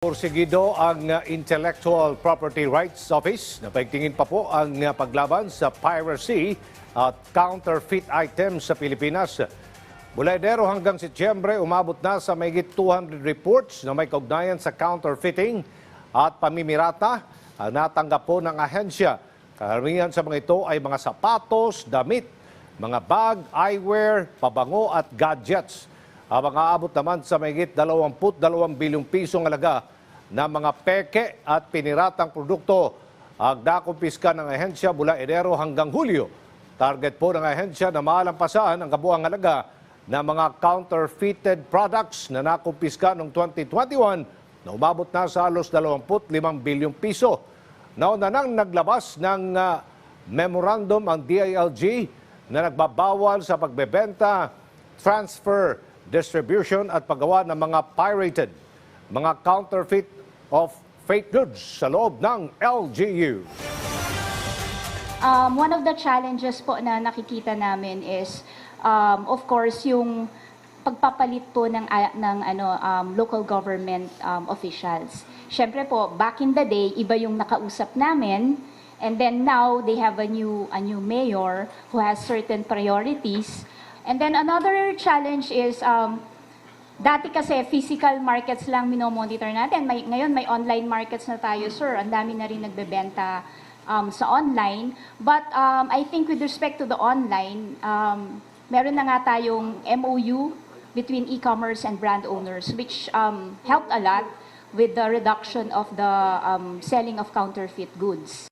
Porsigido ang uh, Intellectual Property Rights Office na paigtingin pa po ang uh, paglaban sa piracy at counterfeit items sa Pilipinas. Mula Enero hanggang Setyembre, umabot na sa mayigit 200 reports na may kaugnayan sa counterfeiting at pamimirata ang natanggap po ng ahensya. Karamihan sa mga ito ay mga sapatos, damit, mga bag, eyewear, pabango at gadgets. Habang aabot naman sa mayigit 22 bilyong pisong alaga na mga peke at piniratang produkto ang nakumpiska ng ahensya mula Enero hanggang Hulyo. Target po ng ahensya na malampasan ang kabuang halaga ng mga counterfeited products na nakumpiska noong 2021 na umabot na sa halos 25 bilyong piso. Nauna nang naglabas ng ah, memorandum ang DILG na nagbabawal sa pagbebenta, transfer, distribution at paggawa ng mga pirated, mga counterfeit of fake goods sa loob ng LGU. Um, one of the challenges po na nakikita namin is, um, of course, yung pagpapalit po ng, ng ano, um, local government um, officials. Siyempre po, back in the day, iba yung nakausap namin, and then now they have a new, a new mayor who has certain priorities. And then another challenge is, um, Dati kasi physical markets lang minomonitor natin. May, ngayon may online markets na tayo, sir. Ang dami na rin nagbebenta um, sa online. But um, I think with respect to the online, um, meron na nga tayong MOU between e-commerce and brand owners, which um, helped a lot with the reduction of the um, selling of counterfeit goods.